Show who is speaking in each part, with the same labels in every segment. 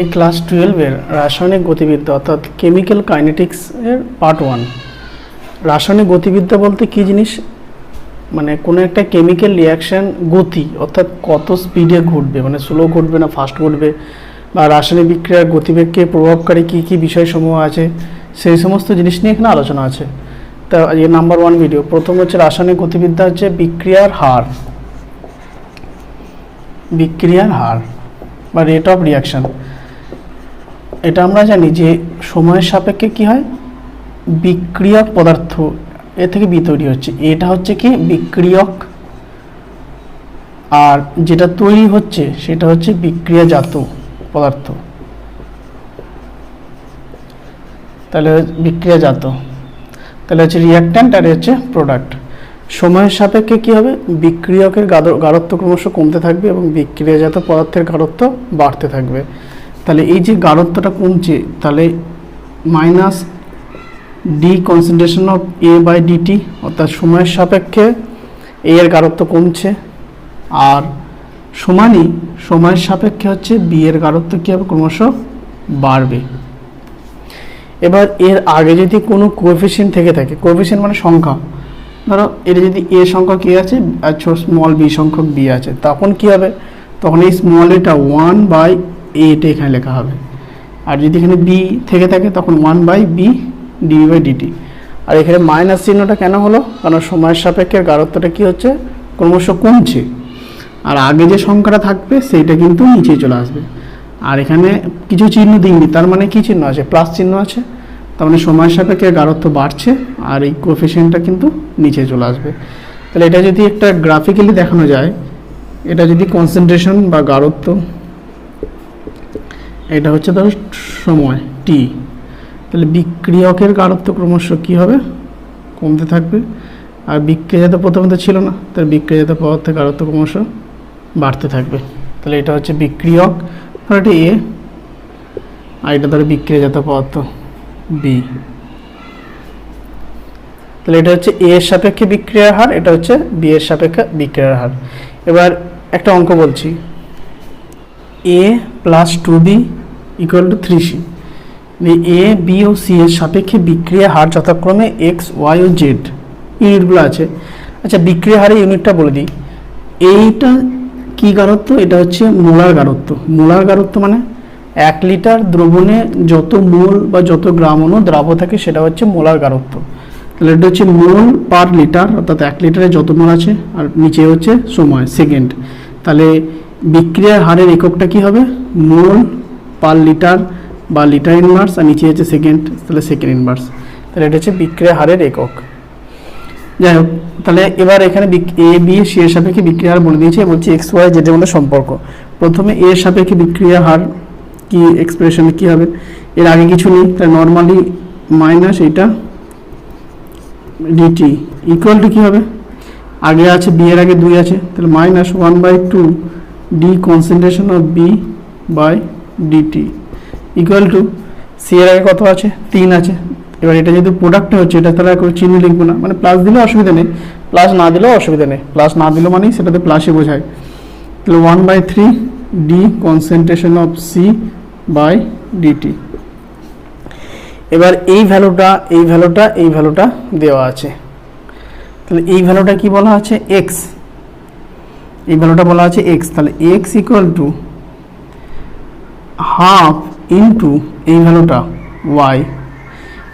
Speaker 1: এই ক্লাস টুয়েলভের রাসায়নিক গতিবিদ্যা, অর্থাৎ কেমিক্যাল কাইনেটিক্স এর পার্ট ওয়ান রাসায়নিক গতিবিদ্যা বলতে কী জিনিস? মানে কোনো একটা কেমিক্যাল রিয়াকশান গতি, অর্থাৎ কত স্পিডে ঘটবে মানে স্লো ঘটবে না ফাস্ট ঘটবে, বা রাসায়নিক বিক্রিয়ার গতিবেগকে প্রভাবকারী কী কী বিষয়সমূহ আছে, সেই সমস্ত জিনিস নিয়ে এখানে আলোচনা আছে। তা এই নাম্বার ওয়ান ভিডিও প্রথম হচ্ছে রাসায়নিক গতিবিদ্যা হচ্ছে বিক্রিয়ার হার। বিক্রিয়ার হার, বা রেট অফ রিয়াকশান এটা আমরা জানি যে সময়ের সাপেক্ষে কি হয়? বিক্রিয়ক পদার্থ এ থেকে বি তৈরি হচ্ছে। এটা হচ্ছে কি? বিক্রিয়ক। আর যেটা তৈরি হচ্ছে সেটা হচ্ছে বিক্রিয়াজাত পদার্থ। তাহলে বিক্রিয়াজাত। তাহলে হচ্ছে রিয়াক্ট্যান্ট আর হচ্ছে প্রোডাক্ট সময়ের সাপেক্ষে কি হবে? বিক্রিয়কের গাঢ়- গাঢ়ত্ব ক্রমশ কমতে থাকবে এবং বিক্রিয়াজাত পদার্থের গাঢ়ত্ব বাড়তে থাকবে। তাহলে এই যে গাঢ়ত্বটা কমছে, তাহলে minus D concentration of A by D T অর্থাৎ সময়ের সাপেক্ষে এ এর গাঢ়ত্ব কমছে, আর সমানই সময়ের সাপেক্ষে হচ্ছে বি এর গাঢ়ত্ব কী হবে? ক্রমশ বাড়বে। এবার এর আগে যদি কোনো কোএফিসিয়েন্ট থেকে থাকে কোএফিসিয়েন্ট মানে সংখ্যা। ধরো, এর যদি এ সংখ্যক এ আছে, আর স্মল বি সংখ্যক বি আছে, তখন কি হবে? তখন এই স্মল এটা ওয়ান বাই এটা এখানে লেখা হবে। আর যদি এখানে বি থেকে থাকে, তখন one by B D B by D T আর এখানে মাইনাস চিহ্নটা কেন হলো? কারণ সময়ের সাপেক্ষে গাঢ়ত্বটা কি হচ্ছে? ক্রমশ কমছে। আর আগে যে সংখ্যাটা থাকবে, সেইটা কিন্তু নিচে চলে আসবে। আর এখানে কিছু চিহ্ন দিইনি, তার মানে কি চিহ্ন আছে? প্লাস চিহ্ন আছে। তার মানে সময়ের সাপেক্ষে গাঢ়ত্ব বাড়ছে, আর এই কোফিসিয়েন্টটা কিন্তু নিচে চলে আসবে। তাহলে এটা যদি একটা গ্রাফিক্যালি দেখানো যায়, এটা যদি কনসেন্ট্রেশন বা গাঢ়ত্ব এটা হচ্ছে ধরো সময় টি তাহলে বিক্রিয়কের গাঢ়ত্ব ক্রমশ কী হবে? কমতে থাকবে। আর বিক্রিয়াজাত প্রথমত ছিল না তার বিক্রিয়াজাত পদার্থের গাঢ়ত্ব ক্রমশ বাড়তে থাকবে। তাহলে এটা হচ্ছে বিক্রিয়ক ধরো এটা এ আর এটা ধরো বিক্রিয়াজাত পদার্থ বি তাহলে এটা হচ্ছে এ এর সাপেক্ষে বিক্রিয়ার হার, এটা হচ্ছে বি এর সাপেক্ষে বিক্রিয়ার হার। এবার একটা অঙ্ক বলছি। A plus two B equal to three C A B O C এর সাপেক্ষে বিক্রিয়া হার যথাক্রমে এক্স ওয়াই ও জেড ইউনিটগুলো আছে। আচ্ছা বিক্রিয়া হারের ইউনিটটা বলে দিই। এইটা কি গাঢ়ত্ব? এটা হচ্ছে মোলার গাঢ়ত্ব। মোলার গাঢ়ত্ব মানে এক লিটার দ্রবণে যত মোল বা যত গ্রাম অনু দ্রাব থাকে, সেটা হচ্ছে মোলার গাঢ়ত্ব। তাহলে এটা হচ্ছে মোল পার লিটার, অর্থাৎ এক লিটারে যত মোল আছে, আর নিচে হচ্ছে সময়, সেকেন্ড। তাহলে বিক্রিয়ার হারের এককটা কি হবে? মোল পার লিটার বা লিটার ইনভার্স আর নিচে হচ্ছে সেকেন্ড তাহলে সেকেন্ড ইনভার্স তাহলে এটা হচ্ছে বিক্রিয়া হারের একক। যাই হোক, তাহলে এবার এখানে এ বি সি এর সাপেক্ষে বিক্রিয়া হার বলে দিয়েছে বলছি এক্স ওয়াই জেডের মধ্যে সম্পর্ক। প্রথমে এর সাপেক্ষে বিক্রিয়া হার কি এক্সপ্রেশন কি হবে? এর আগে কিছু নেই, তাহলে নর্মালি মাইনাস এটা ডিটি ইকুয়াল টু কী হবে? আগে আছে বি এর আগে দুই আছে, তাহলে minus one by two D concentration of B by D T equal to C এর আগে কত আছে? তিন আছে। এবার এটা যেহেতু প্রোডাক্টে হচ্ছে, এটা তাহলে কোনো চিহ্ন লিখব না। মানে প্লাস দিলেও অসুবিধা নেই। প্লাস না দিলেও অসুবিধা নেই। প্লাস না দিলেও মানেই সেটাতে প্লাসে বোঝায়। তাহলে one by three D concentration of C by D T এবার এই ভ্যালুটা এই ভ্যালুটা এই ভ্যালুটা দেওয়া আছে। তাহলে এই ভ্যালুটা কি বলা আছে? এক্স এই ভ্যালুটা বলা আছে এক্স তাহলে X equal to half into এই ভ্যালুটা ওয়াই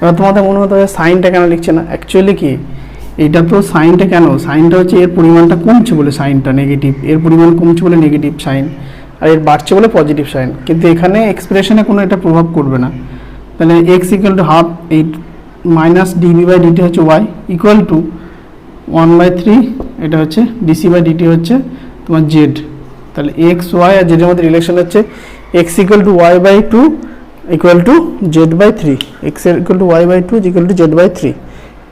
Speaker 1: এবার তোমাদের মনে হতে হবে সাইনটা কেন লিখছে না? অ্যাকচুয়ালি কি, এটা তো সাইনটা কেন? সাইনটা হচ্ছে এর পরিমাণটা কমছে বলে সাইনটা নেগেটিভ এর পরিমাণ কমছে বলে নেগেটিভ সাইন। আর এর বাড়ছে বলে পজিটিভ সাইন। কিন্তু এখানে এক্সপ্রেশনে কোনো এটা প্রভাব করবে না। তাহলে X equal to half eight minus D B by D T হচ্ছে Y equal to one by three এটা হচ্ছে ডিসি বাই ডিটি হচ্ছে তোমার জেড তাহলে এক্স ওয়াই আর জেডের মধ্যে রিলেশন হচ্ছে X equal to Y by two equal to Z by three X equal to Y by two equal to Z by three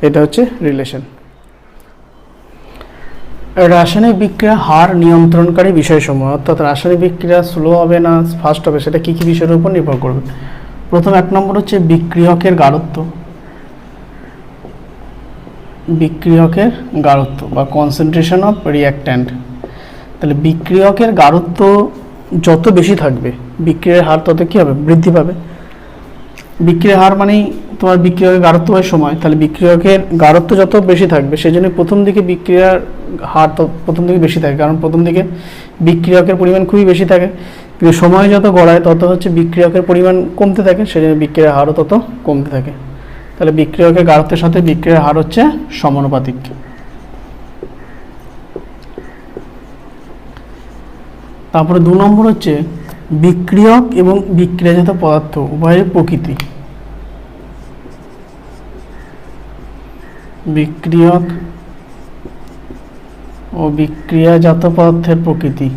Speaker 1: এটা হচ্ছে relation রাসায়নিক বিক্রিয়া হার নিয়ন্ত্রণকারী বিষয়সমূহ, অর্থাৎ রাসায়নিক বিক্রিয়া স্লো হবে না ফাস্ট হবে, সেটা কী কী বিষয়ের উপর নির্ভর করবে? প্রথম এক নম্বর হচ্ছে বিক্রিয়কের গাঢ়ত্ব। বিক্রিয়কের গাঢ়ত্ব বা কনসেন্ট্রেশন অফ রিয়াক্ট্যান্ট তাহলে বিক্রিয়কের গাঢ়ত্ব যত বেশি থাকবে বিক্রিয়ার হার তত কী হবে? বৃদ্ধি পাবে। বিক্রিয়ার হার মানেই তোমার বিক্রিয়কের গাঢ়ত্ব হয় সময়। তাহলে বিক্রিয়কের গাঢ়ত্ব যত বেশি থাকবে সেই জন্য প্রথম দিকে বিক্রিয়ার হার তত, প্রথম দিকে বেশি থাকে। কারণ প্রথম দিকে বিক্রিয়কের পরিমাণ খুবই বেশি থাকে। কিন্তু সময় যত গড়ায়, তত হচ্ছে বিক্রিয়কের পরিমাণ কমতে থাকে সেই জন্য বিক্রিয়ার হারও তত কমতে থাকে। তাহলে বিক্রিয়কের গাঢ়ত্বের সাথে বিক্রিয়ার হার হচ্ছে সমানুপাতিক। তারপরে দু নম্বর হচ্ছে বিক্রিয়ক এবং বিক্রিয়াজাত পদার্থ, উভয়ের প্রকৃতি। বিক্রিয়ক ও বিক্রিয়াজাত পদার্থের প্রকৃতি।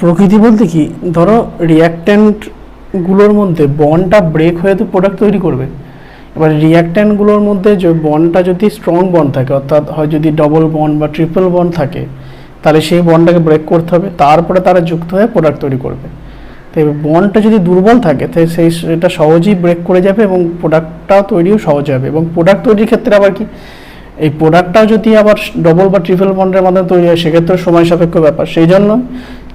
Speaker 1: প্রকৃতি বলতে কি? ধরো রিয়াক্ট্যান্টগুলোর মধ্যে বন্ডটা ব্রেক হয়ে তো প্রোডাক্ট তৈরি করবে। এবার রিয়াক্ট্যান্টগুলোর মধ্যে যে বন্ডটা যদি স্ট্রং বন্ড থাকে, অর্থাৎ হয় যদি ডবল বন্ড বা ট্রিপল বন্ড থাকে, তাহলে সেই বন্ডটাকে ব্রেক করতে হবে, তারপরে তারা যুক্ত হয়ে প্রোডাক্ট তৈরি করবে। তো এবার বন্ডটা যদি দুর্বল থাকে, তাহলে সেই সেটা সহজেই ব্রেক করে যাবে এবং প্রোডাক্টটা তৈরিও সহজ হবে। এবং প্রোডাক্ট তৈরির ক্ষেত্রে আবার কি? এই প্রোডাক্টটাও যদি আবার ডবল বা ট্রিপল বন্ডের মাধ্যমে তৈরি হয় সেক্ষেত্রেও সময় সাপেক্ষ ব্যাপার। সেই জন্য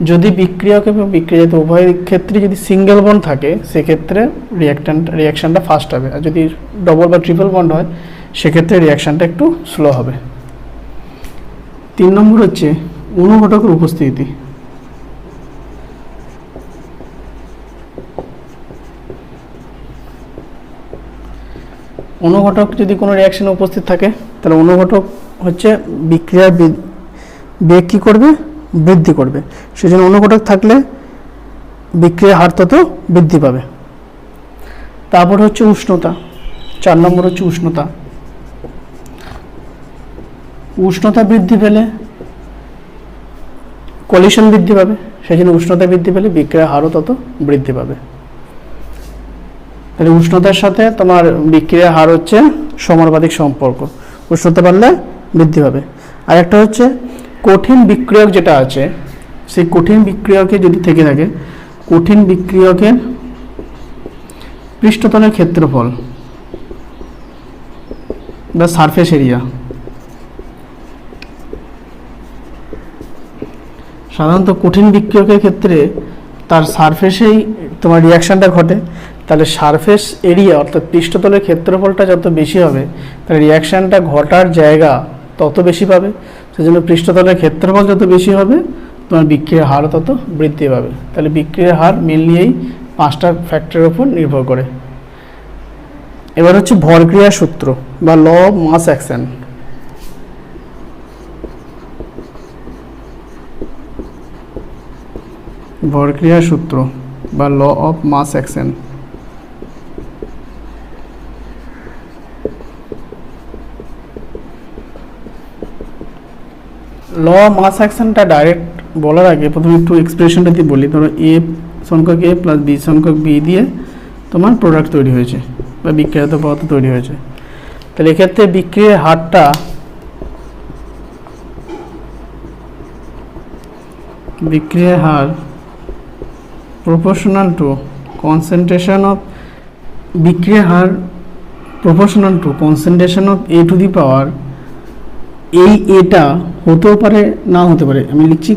Speaker 1: যদি বিক্রিয়ক এবং বিক্রিয়াজাত উভয় ক্ষেত্রে যদি সিঙ্গেল বন্ড থাকে, সেক্ষেত্রে রিয়াক্ট্যান্ট রিয়াকশানটা ফাস্ট হবে। আর যদি ডবল বা ট্রিপল বন্ড হয়, সেক্ষেত্রে রিয়াকশানটা একটু স্লো হবে। তিন নম্বর হচ্ছে অনুঘটকের উপস্থিতি। অনুঘটক যদি কোনো রিয়াকশনে উপস্থিত থাকে, তাহলে অনুঘটক হচ্ছে বিক্রিয়ার বি- বেগ কী করবে? বৃদ্ধি করবে। সেজন্য অনুঘটক থাকলে বিক্রিয়ার হার তত বৃদ্ধি পাবে। তারপর হচ্ছে উষ্ণতা। চার নম্বর হচ্ছে উষ্ণতা। উষ্ণতা বৃদ্ধি পেলে কলিশন বৃদ্ধি পাবে। সেই জন্য উষ্ণতা বৃদ্ধি পেলে বিক্রিয়ার হারও তত বৃদ্ধি পাবে। তাহলে উষ্ণতার সাথে তোমার বিক্রিয়ার হার হচ্ছে সমানুপাতিক সম্পর্ক। উষ্ণতা বাড়লে বৃদ্ধি পাবে। আর একটা হচ্ছে কঠিন বিক্রিয়ক যেটা আছে, সেই কঠিন বিক্রিয়কে যদি থেকে থাকে, কঠিন বিক্রিয়কের পৃষ্ঠতলের ক্ষেত্রফল বা সারফেস এরিয়া সাধারণত কঠিন বিক্রিয়কের ক্ষেত্রে তার সারফেসেই তোমার রিয়াকশনটা ঘটে। তাহলে সারফেস এরিয়া অর্থাৎ পৃষ্ঠতলের ক্ষেত্রফলটা যত বেশি হবে, তাহলে রিয়াকশনটা ঘটার জায়গা তত বেশি পাবে। সেজন্য পৃষ্ঠতলের ক্ষেত্রফল যত বেশি হবে, তোমার বিক্রির হারও তত বৃদ্ধি পাবে। তাহলে বিক্রির হার মেনলি এই পাঁচটা ফ্যাক্টরের উপর নির্ভর করে। এবার হচ্ছে ভরক্রিয়া সূত্র বা ল অফ মাস অ্যাকশন ভরক্রিয়া সূত্র বা law of mass action law mass অ্যাকশনটা direct বলার আগে প্রথমে একটু এক্সপ্রেশনটা দিয়ে বলি। ধরো এ সংখ্যক এ প্লাস বি সংখ্যক বি দিয়ে তোমার প্রোডাক্ট তৈরি হয়েছে বা বিক্রিয়াত পদার্থ তৈরি হয়েছে। তাহলে এক্ষেত্রে বিক্রিয়ার হারটা বিক্রিয়ার হার প্রপোর্শনাল টু কনসেন্ট্রেশন অফ বিক্রিয়ার হার proportional to concentration of A to the power এই এটা হতেও পারে না হতে পারে। আমি লিখছি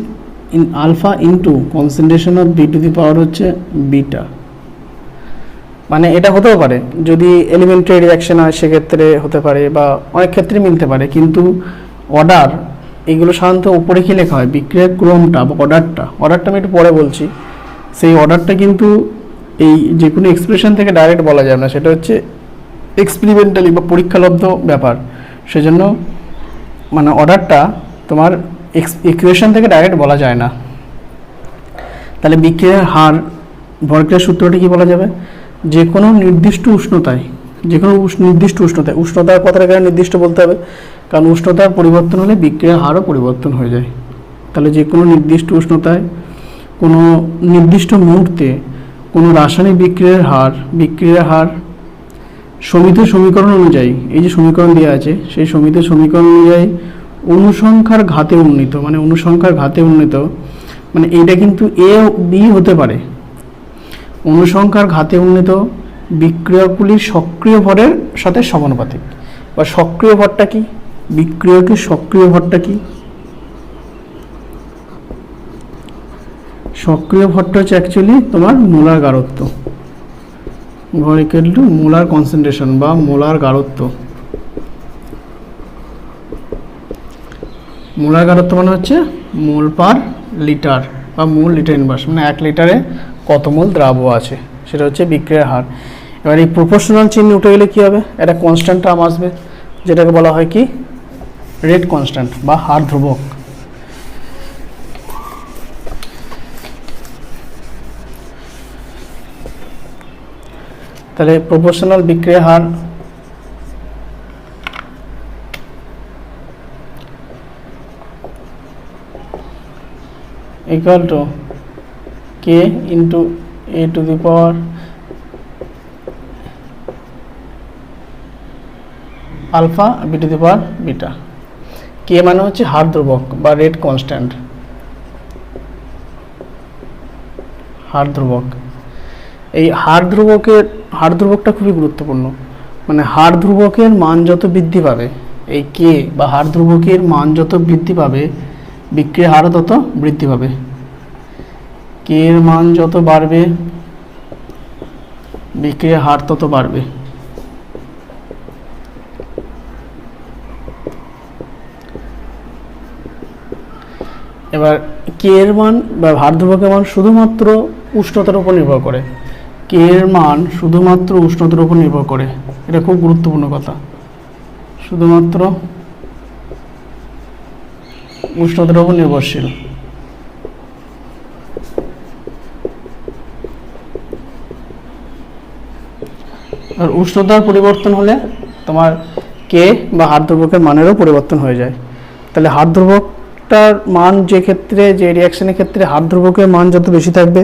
Speaker 1: in alpha into concentration of B to the power হচ্ছে বিটা মানে এটা হতেও পারে, যদি এলিমেন্টারি রিয়াকশন হয় সেক্ষেত্রে হতে পারে বা অনেক ক্ষেত্রে মিলতে পারে, কিন্তু অর্ডার এগুলো সাধারণত উপরে কি লেখা হয়? বিক্রিয়ার ক্রমটা বা অর্ডারটা অর্ডারটা আমি একটু পরে বলছি। সেই অর্ডারটা কিন্তু এই যে কোনো এক্সপ্রেশন থেকে ডাইরেক্ট বলা যায় না, সেটা হচ্ছে এক্সপেরিমেন্টালি বা পরীক্ষালব্ধ ব্যাপার। সেজন্য মানে অর্ডারটা তোমার ইকুয়েশন থেকে ডাইরেক্ট বলা যায় না। তাহলে বিক্রিয়ার হার ভরক্রিয়ার সূত্রটি কি বলা যাবে? যে কোনো নির্দিষ্ট উষ্ণতায়, যে কোনো নির্দিষ্ট উষ্ণতায়, উষ্ণতার কথাটা কেন নির্দিষ্ট বলতে হবে। কারণ উষ্ণতার পরিবর্তন হলে বিক্রিয়ার হারও পরিবর্তন হয়ে যায়। তাহলে যে কোনো নির্দিষ্ট উষ্ণতায়, কোনো নির্দিষ্ট মুহূর্তে কোনো রাসায়নিক বিক্রিয়ার হার বিক্রিয়ার হার সমিত সমীকরণ অনুযায়ী, এই যে সমীকরণ দেওয়া আছে, সেই সমিত সমীকরণ অনুযায়ী অনুসংখ্যার ঘাতে উন্নীত মানে অনুসংখ্যার ঘাতে উন্নীত মানে এইটা কিন্তু এ বি হতে পারে। অনুসংখ্যার ঘাতে উন্নীত বিক্রিয়কগুলির সক্রিয় ভরের সাথে সমানুপাতিক। বা সক্রিয় ভরটা কি? বিক্রিয়কের সক্রিয় ভরটা কি? সক্রিয় ভরটা হচ্ছে অ্যাকচুয়ালি তোমার মোলার গারত্ব ইকুয়াল টু মোলার কনসেন্ট্রেশন বা মোলার গারত্ব মোলার গারত্ব মানে হচ্ছে মোল পার লিটার বা মোল লিটার ইনভার্স মানে এক লিটারে কত মোল দ্রাব্য আছে, সেটা হচ্ছে বিক্রিয়ার হার। এবার এই প্রপোর্শনাল চিহ্ন উঠে গেলে কী হবে? একটা কনস্ট্যান্ট টার্ম আসবে, যেটাকে বলা হয় কি? রেট কনস্ট্যান্ট বা হার ধ্রুবক। তাহলে প্রপোর্শনাল বিক্রিয়া হার equal to k into a to the power alpha B to the power beta K মানে হচ্ছে হার ধ্রুবক বা রেট কনস্ট্যান্ট হার ধ্রুবক। এই হার ধ্রুবকের হার ধ্রুবকটা খুবই গুরুত্বপূর্ণ। মানে হার ধ্রুবকের মান যত বৃদ্ধি পাবে, এই কে বা হার ধ্রুবকের মান যত বৃদ্ধি পাবে বিক্রির হারও তত বৃদ্ধি পাবে। কে এর মান যত বাড়বে বিক্রির হার তত বাড়বে। এবার কে এর মান বা ভার ধ্রুবকের মান শুধুমাত্র উষ্ণতার উপর নির্ভর করে। কে এর মান শুধুমাত্র উষ্ণতার উপর নির্ভর করে। এটা খুব গুরুত্বপূর্ণ কথা। শুধুমাত্র উষ্ণতার উপর নির্ভরশীল। আর উষ্ণতার পরিবর্তন হলে তোমার কে বা হাত ধ্রুবকের মানেরও পরিবর্তন হয়ে যায়। তাহলে হাড় ধ্রুবকটার মান যে ক্ষেত্রে যে রিয়াকশনের ক্ষেত্রে হাত ধ্রুবকের মান যত বেশি থাকবে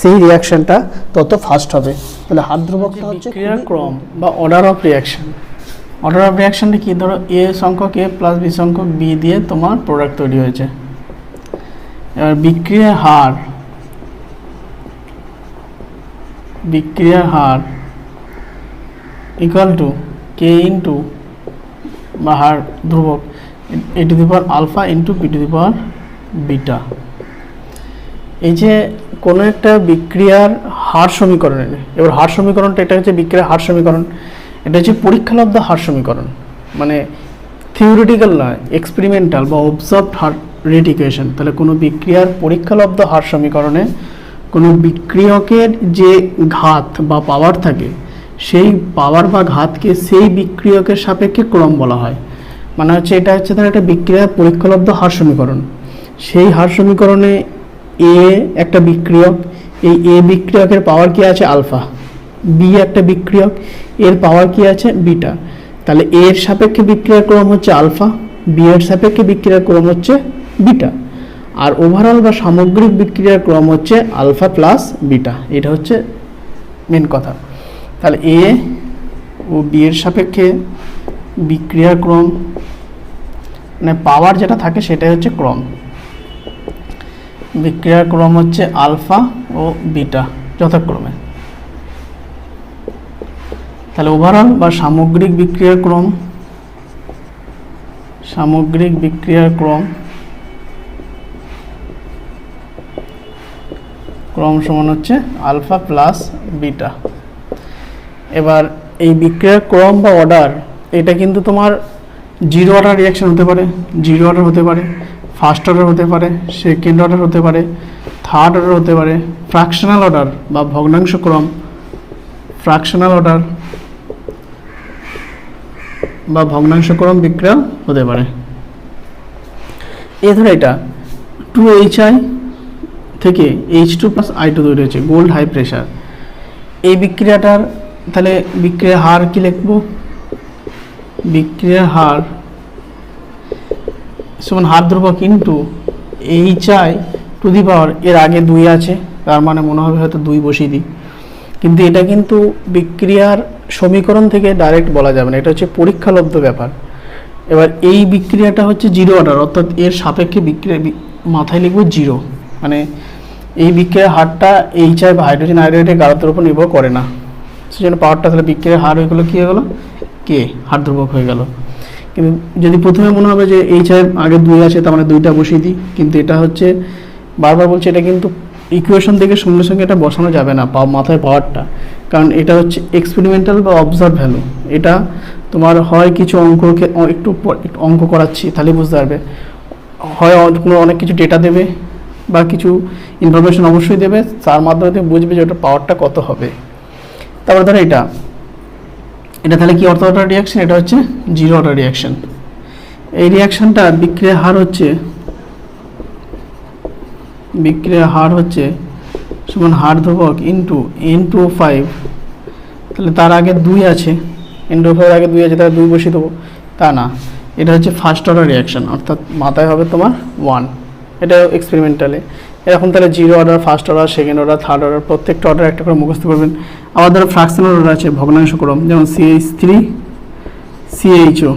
Speaker 1: সেই রিয়াকশনটা তত ফাস্ট হবে। তাহলে হাত ধ্রুবকটা হচ্ছে ক্রিয়ার ক্রম বা order of reaction order of রিয়াকশনটা কি? ধরো এ সংখ্যক এ প্লাস বি সংখ্যক বি দিয়ে তোমার প্রোডাক্ট তৈরি হয়েছে। এবার বিক্রিয়ার হার। বিক্রিয়ার হার ইকুয়াল টু কে ইন্টু বা হার ধ্রুবক। A to the power alpha into B to the power beta এই যে কোনো একটা বিক্রিয়ার হার সমীকরণের এবার হার সমীকরণটা এটা হচ্ছে বিক্রিয়ার হার সমীকরণ, এটা হচ্ছে পরীক্ষালব্ধ হার সমীকরণ। মানে থিওরিটিক্যাল নয় এক্সপেরিমেন্টাল বা অবজার্ভড হার রেট ইকুয়েশন তাহলে কোনো বিক্রিয়ার পরীক্ষালব্ধ হার সমীকরণে কোনো বিক্রিয়কের যে ঘাত বা পাওয়ার থাকে, সেই পাওয়ার বা ঘাতকে সেই বিক্রিয়কের সাপেক্ষে ক্রম বলা হয়। মানে হচ্ছে এটা হচ্ছে তার একটা বিক্রিয়া, পরীক্ষালব্ধ হার সমীকরণ। সেই হার সমীকরণে এ একটা বিক্রিয়ক, এই এ বিক্রিয়কের পাওয়ার কি আছে? আলফা বি একটা বিক্রিয়ক, এর পাওয়ার কি আছে? বিটা তাহলে এ এর সাপেক্ষে বিক্রিয়ার ক্রম হচ্ছে আলফা বি এর সাপেক্ষে বিক্রিয়ার ক্রম হচ্ছে বিটা আর ওভারঅল বা সামগ্রিক বিক্রিয়ার ক্রম হচ্ছে আলফা প্লাস বিটা এটা হচ্ছে মেন কথা। তাহলে এ ও বি এর সাপেক্ষে বিক্রিয়ার ক্রম মানে পাওয়ার যেটা থাকে সেটাই হচ্ছে ক্রম। বিক্রিয়ার ক্রম হচ্ছে আলফা ও বিটা যথাক্রমে। তাহলে ওভারঅল বা সামগ্রিক বিক্রিয়ার ক্রম সামগ্রিক বিক্রিয়ার ক্রম ক্রম সমান হচ্ছে আলফা প্লাস বিটা। এবার এই বিক্রিয়ার ক্রম বা অর্ডার এটা কিন্তু তোমার জিরো অর্ডার রিয়াকশন হতে পারে জিরো অর্ডার হতে পারে ফার্স্ট অর্ডার হতে পারে সেকেন্ড অর্ডার হতে পারে থার্ড অর্ডার হতে পারে ফ্র্যাকশনাল অর্ডার বা ভগ্নাংশ ক্রম ফ্র্যাকশনাল অর্ডার বা ভগ্নাংশক্রম বিক্রিয়া হতে পারে। এ ধরো এটা টু এইচ আই থেকে H two plus I two তৈরি হয়েছে গোল্ড হাই প্রেশার এই বিক্রিয়াটার তাহলে বিক্রিয়ার হার কি লিখব? বিক্রিয়ার হার, সমান হার ধ্রুবক into H I to the power এর আগে দুই আছে, তার মানে মনে হবে হয়তো দুই বসিয়ে দিই। কিন্তু এটা কিন্তু বিক্রিয়ার সমীকরণ থেকে ডাইরেক্ট বলা যাবে না, এটা হচ্ছে পরীক্ষালব্ধ ব্যাপার। এবার এই বিক্রিয়াটা হচ্ছে জিরো অর্ডার অর্থাৎ এর সাপেক্ষে বিক্রিয়া মাথায় লিখব জিরো মানে এই বিক্রিয়ার হারটা এইচ আই বা হাইড্রোজেন আয়োডাইডের গাঢ়তার উপর নির্ভর করে না। সেজন্য পাওয়ারটা তাহলে বিক্রিয়ার হার হয়ে গেলো, কী হয়ে গেলো? কে? হার ধ্রুবক হয়ে গেল। কিন্তু যদি প্রথমে মনে হবে যে এইচ আই আগে দুই আছে, তার মানে দুইটা বসিয়ে দিই। কিন্তু এটা হচ্ছে, বারবার বলছে এটা কিন্তু ইকুয়েশন থেকে সঙ্গে সঙ্গে এটা বসানো যাবে না মাথায় পাওয়ারটা কারণ এটা হচ্ছে এক্সপেরিমেন্টাল বা অবজার্ভ ভ্যালু এটা তোমার হয় কিছু অঙ্ককে একটু অঙ্ক করাচ্ছি, তাহলে বুঝতে পারবে। হয় কোনো অনেক কিছু ডেটা দেবে, বা কিছু ইনফরমেশন অবশ্যই দেবে, তার মাধ্যমে তুমি বুঝবে যে ওটা পাওয়ারটা কত হবে। তারপরে ধরো এটা। এটা তাহলে কি অর্থ অর্ডার রিয়াকশন এটা হচ্ছে জিরো অর্ডার রিয়াকশন এই রিয়াকশনটা বিক্রিয়ার হার হচ্ছে বিক্রিয়ার হার হচ্ছে সমান হার ধ্রুবক ইন্টু এন টু ফাইভ তাহলে তার আগে দুই আছে এন টু ফাইভ আগে দুই আছে, তাহলে দুই বসিয়ে দেবো। তা না, এটা হচ্ছে ফার্স্ট অর্ডার রিয়াকশন অর্থাৎ মাথায় হবে তোমার ওয়ান এটা এক্সপেরিমেন্টালে এরকম তাহলে zero order, first order second order third order প্রত্যেকটা অর্ডার একটা করে মুখস্থ করবেন। আবার ধরো ফ্র্যাকশনাল অর্ডার আছে, ভগ্নাংশ ক্রম যেমন সিএইচ থ্রি সিএইচও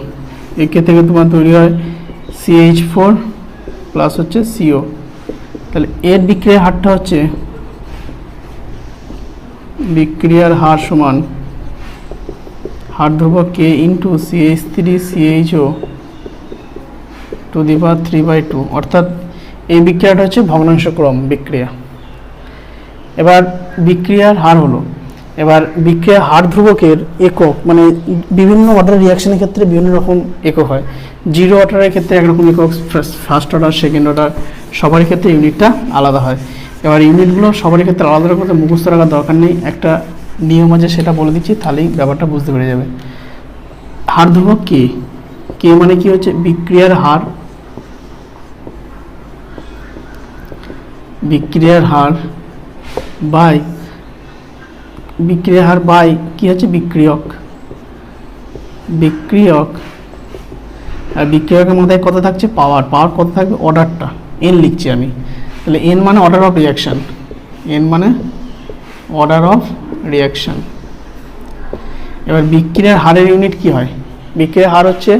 Speaker 1: একে থেকে তোমার তৈরি হয় সিএইচ ফোর প্লাস হচ্ছে সিও তাহলে এর বিক্রিয়ার হারটা হচ্ছে, বিক্রিয়ার হার সমান, হার ধ্রুবক K into C H three C H O to the three by two অর্থাৎ এই বিক্রিয়াটা হচ্ছে ভগ্নাংশক্রম বিক্রিয়া। এবার বিক্রিয়ার হার হলো। এবার বিক্রিয়া হার ধ্রুবকের একক মানে বিভিন্ন অর্ডার রিয়াকশনের ক্ষেত্রে বিভিন্ন রকম একক হয়। জিরো অর্ডারের ক্ষেত্রে একরকম একক ফার্স্ট অর্ডার সেকেন্ড অর্ডার সবার ক্ষেত্রে ইউনিটটা আলাদা হয়। এবার ইউনিটগুলো সবার ক্ষেত্রে আলাদা করে মুখস্থ রাখার দরকার নেই। একটা নিয়ম আছে, সেটা বলে দিচ্ছি, তাহলেই ব্যাপারটা বুঝতে পেরে যাবে। হার ধ্রুবক কে? কে মানে কি হচ্ছে? বিক্রিয়ার হার বিক্রিয়ার হার বাই, বিক্রিয়ার হার বাই কি হচ্ছে? বিক্রিয়ক। বিক্রিয়ক। আর বিক্রিয়কের মধ্যে কত থাকছে? পাওয়ার। পাওয়ার কত থাকবে? অর্ডারটা। এন লিখছি আমি। তাহলে এন মানে অর্ডার অফ রিয়াকশন এন মানে অর্ডার অফ রিয়াকশন এবার বিক্রিয়ার হারের ইউনিট কি হয়? বিক্রিয়ার হার হচ্ছে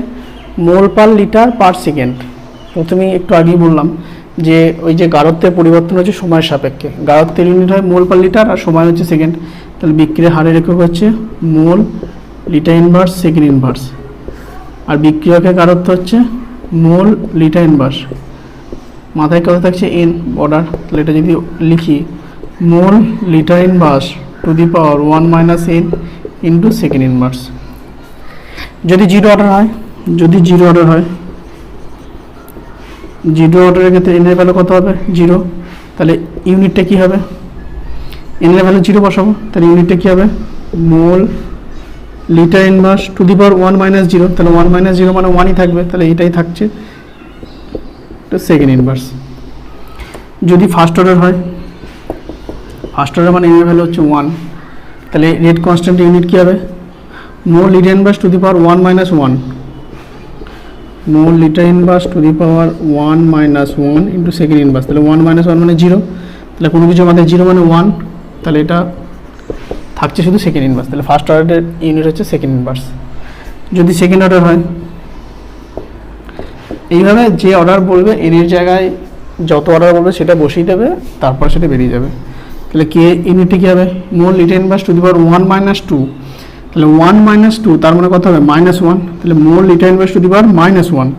Speaker 1: mole per litre per second. প্রথমেই একটু আগেই বললাম। যে ওই যে গাঢ়ত্বের পরিবর্তন হচ্ছে সময়ের সাপেক্ষে। গাঢ়ত্বের ইউনিট হয় মোল পার লিটার আর সময় হচ্ছে সেকেন্ড তাহলে বিক্রিয়ার হারের একক হচ্ছে mole litre inverse second inverse আর বিক্রিয়কের গাঢ়ত্ব হচ্ছে মোল লিটার ইনভার্স মাথায় কথা থাকছে এন অর্ডার তাহলে এটা যদি লিখি, mole litre inverse to the power one minus N into second inverse যদি জিরো অর্ডার হয়, যদি জিরো অর্ডার হয় জিরো অর্ডারের ক্ষেত্রে এনের ভ্যালু কত হবে? জিরো তাহলে ইউনিটটা কি হবে? এনের ভ্যালু জিরো বসাবো। তাহলে ইউনিটটা কি হবে? Mole litre inverse to the power one minus zero তাহলে ওয়ান মাইনাস জিরো মানে ওয়ানই থাকবে। তাহলে এটাই থাকছে সেকেন্ড ইনভার্স যদি ফার্স্ট অর্ডার হয় ফার্স্ট অর্ডার মানে এনের ভ্যালু হচ্ছে ওয়ান তাহলে রেট কনস্ট্যান্ট ইউনিট কী হবে? Mole litre inverse to the power one minus one mole litre inverse to the power one minus one into second inverse তাহলে one minus one মানে zero তাহলে কোনো কিছু আমাদের জিরো মানে ওয়ান তাহলে এটা থাকছে শুধু সেকেন্ড ইনভার্স তাহলে ফার্স্ট অর্ডারের ইউনিট হচ্ছে সেকেন্ড ইনভার্স যদি সেকেন্ড অর্ডার হয়, এইভাবে যে অর্ডার বলবে এনের জায়গায় যত অর্ডার বলবে সেটা বসিয়ে দেবে, তারপর সেটা বেরিয়ে যাবে। তাহলে কে ইউনিটটি কী হবে? Mole litre inverse to the power one minus two তাহলে ওয়ান মাইনাস টু তার মানে কত হবে? মাইনাস ওয়ান তাহলে mole litre inverse to the power minus one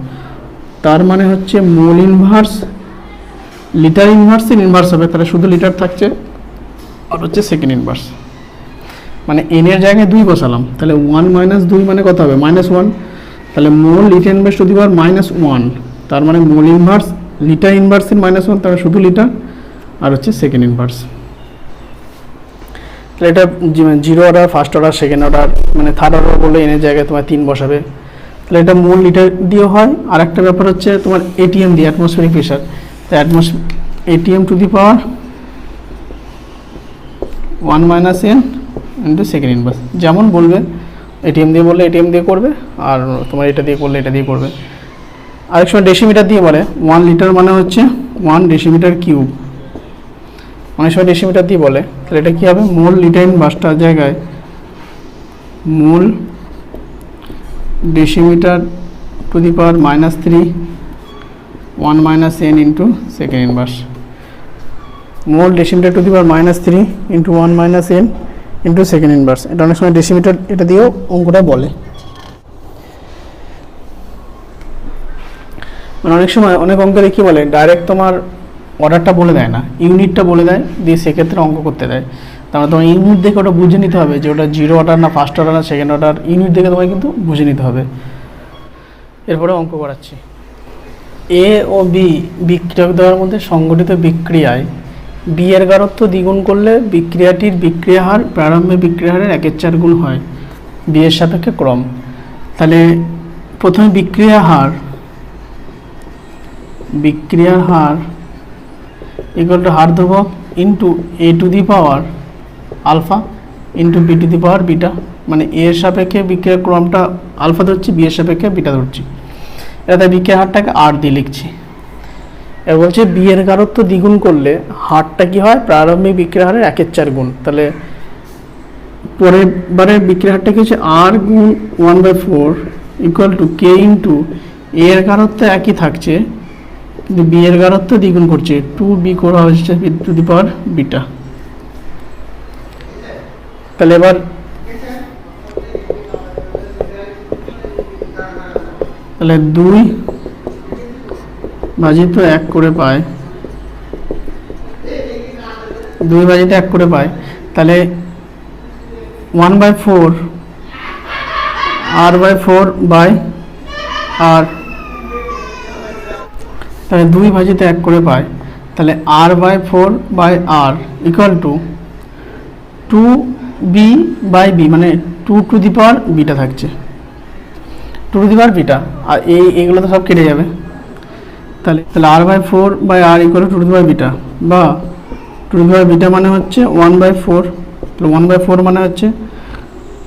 Speaker 1: তার মানে হচ্ছে মোল ইনভার্স লিটার ইনভার্সের ইনভার্স হবে। তাহলে শুধু লিটার থাকছে আর হচ্ছে সেকেন্ড ইনভার্স মানে এন এর জায়গায় দুই বসালাম। তাহলে ওয়ান মাইনাস দুই মানে কত হবে? মাইনাস ওয়ান তাহলে mole litre inverse to the power minus one তার মানে মোল ইনভার্স লিটার ইনভার্সের মাইনাস ওয়ান তাহলে শুধু লিটার আর হচ্ছে সেকেন্ড ইনভার্স তাহলে এটা zero order first order second order মানে থার্ড অর্ডার বললে এনে জায়গায় তোমার তিন বসাবে। তাহলে এটা মূল লিটার দিয়ে হয়। আর একটা ব্যাপার হচ্ছে তোমার এটিএম দিয়ে অ্যাটমসফিয়ারিক প্রেশার তো atmos ATM to the power one minus N into second inverse যেমন বলবে এটিএম দিয়ে বললে এটিএম দিয়ে করবে, আর তোমার এটা দিয়ে করলে এটা দিয়ে করবে। আরেক সময় ডেসিমিটার দিয়ে বলে ওয়ান লিটার মানে হচ্ছে ওয়ান ডেসিমিটার কিউব অনেক সময় ডেসিমিটার দিয়ে বলে, তাহলে এটা কি হবে? মূল লিটাইন বাসটার জায়গায় mole decimeter to the power minus three, one minus N into second inverse. Mole decimeter to the power minus three into one minus N into second inverse. এটা অনেক সময় ডেসিমিটার, এটা দিয়েও অঙ্কটা বলে। মানে অনেক সময় অনেক অঙ্কে কী বলে ডাইরেক্ট তোমার অর্ডারটা বলে দেয় না ইউনিটটা বলে দেয়, দিয়ে সেক্ষেত্রে অঙ্ক করতে দেয়। তারপরে তোমার ইউনিট দেখে ওটা বুঝে নিতে হবে যে ওটা জিরো অর্ডার না ফার্স্ট অর্ডার না সেকেন্ড অর্ডার ইউনিট দেখে তোমায় কিন্তু বুঝে নিতে হবে। এরপরে অঙ্ক করাচ্ছি। এ ও বি বিক্রিয়ক দেওয়ার মধ্যে সংগঠিত বিক্রিয়ায় বি এর গারত্ব দ্বিগুণ করলে বিক্রিয়াটির বিক্রিয়া হার প্রারম্ভে বিক্রিয়া হারের একের চার গুণ হয় বি এর সাপেক্ষে ক্রম। তাহলে প্রথমে বিক্রিয়া হার বিক্রিয়ার হার ইকুয়াল টু হার ধ্রুবক into A to the power alpha into B to the power beta মানে এ এর সাপেক্ষে বিক্রিয়ার ক্রমটা আলফা ধরছি বি এর সাপেক্ষে বিটা ধরছি। এটাতে বিক্রিয়ার হারটাকে আর দিয়ে লিখছি। এবার বলছে বি এর গারত্ব দ্বিগুণ করলে হারটা কি হয়? প্রারম্ভিক বিক্রিয়া হারের একের চার গুণ। তাহলে পরের বারের বিক্রিয়া হারটা কি হচ্ছে? আর গুণ one by four equal to K into এর গারত্ব একই থাকছে। বি এর গারত্ব দ্বিগুণ করছে। টু বি করা হচ্ছে টু দি পাওয়ার বিটা তাহলে এবার তাহলে দুই ভাজিত এক করে পায়। দুই ভাজিত এক করে পায়। তাহলে one by four R by four by R তাহলে দুই ভাজিতে এক করে পাই, তাহলে R by four by R equal to two B by B মানে two to the power beta থাকছে। Two to the power beta আর এই এগুলো তো সব কেটে যাবে। তাহলে তাহলে R by four by R equal to two to power power beta two to the power beta মানে হচ্ছে ওয়ান বাই ফোর তাহলে ওয়ান বাই ফোর মানে হচ্ছে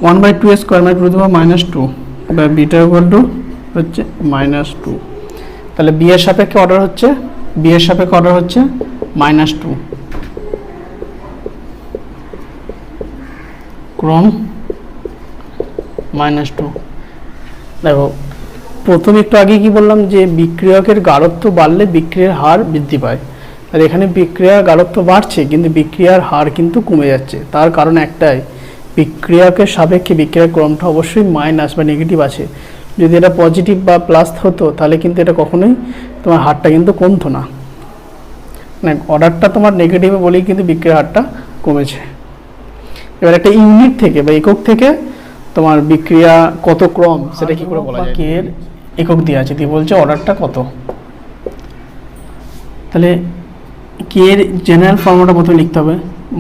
Speaker 1: ওয়ান বাই টু স্কোয়ার মানে two to the power minus two বা beta equal to হচ্ছে minus two তাহলে B এর সাপেক্ষে অর্ডার হচ্ছে বি এর সাপেক্ষে অর্ডার হচ্ছে মাইনাস টু ক্রম মাইনাস টু দেখো, প্রথমে একটু আগে কি বললাম যে বিক্রিয়কের গাঢ়ত্ব বাড়লে বিক্রিয়ার হার বৃদ্ধি পায়। আর এখানে বিক্রিয়ার গাঢ়ত্ব বাড়ছে, কিন্তু বিক্রিয়ার হার কিন্তু কমে যাচ্ছে। তার কারণ একটাই, বিক্রিয়কের সাপেক্ষে বিক্রিয়ার ক্রমটা অবশ্যই মাইনাস বা নেগেটিভ আছে। যদি এটা পজিটিভ বা প্লাস হতো তাহলে কিন্তু এটা কখনোই তোমার হারটা কিন্তু কমতো না। মানে অর্ডারটা তোমার নেগেটিভে বলেই কিন্তু বিক্রিয়ার হারটা কমেছে। এবার একটা ইউনিট থেকে বা একক থেকে তোমার বিক্রিয়া কত ক্রম সেটা কি করে বলা যায়? এর একক দেওয়া আছে দিয়ে বলছে অর্ডারটা কত। তাহলে কে এর জেনারেল ফর্মুলাটা প্রথমে লিখতে হবে।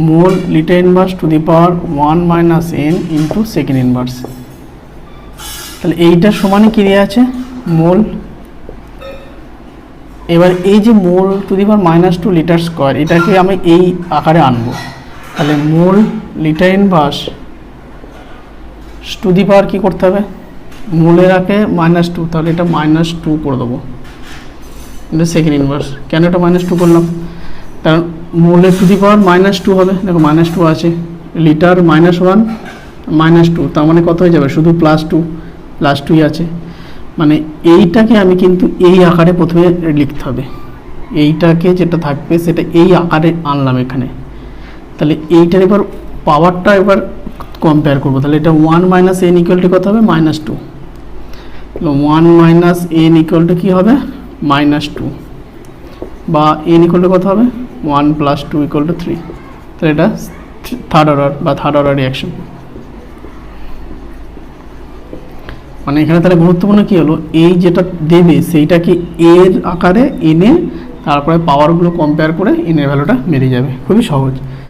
Speaker 1: Mole litre inverse to the power one minus N into second inverse তাহলে এইটার সমানে কি দেওয়া আছে? মোল। এবার এই যে mole to the power minus two litre square, এটাকে আমি এই আকারে আনব। তাহলে mole litre inverse to the power কী করতে হবে? মূলের আগে মাইনাস টু, তাহলে এটা মাইনাস টু করে দেবো। এটা সেকেন্ড ইনভার্স কেন এটা মাইনাস টু করলাম? কারণ মূলের to the power minus two হবে। দেখো মাইনাস টু আছে। Litre minus one, minus two, তার মানে কত হয়ে যাবে? শুধু প্লাস টু প্লাস টুই আছে। মানে এইটাকে আমি কিন্তু এই আকারে প্রথমে লিখতে হবে। এইটাকে যেটা থাকবে সেটা এই আকারে আনলাম এখানে। তাহলে এইটার এবার পাওয়ারটা এবার কম্পেয়ার করব। তাহলে এটা ওয়ান মাইনাস এন ইকুয়ালটি কত হবে? Minus two one minus N equal to কী হবে? মাইনাস টু বা এন ইকুয়াল টু কত হবে? One plus two equal to three তাহলে এটা থার্ড অর্ডার বা থার্ড অর্ডার রিয়াকশন মানে এখানে তাহলে গুরুত্বপূর্ণ কী হলো? এই যেটা দেবে সেইটাকে এর আকারে এনে তারপরে পাওয়ারগুলো কম্পেয়ার করে এনের ভ্যালুটা মেরে যাবে। খুবই সহজ।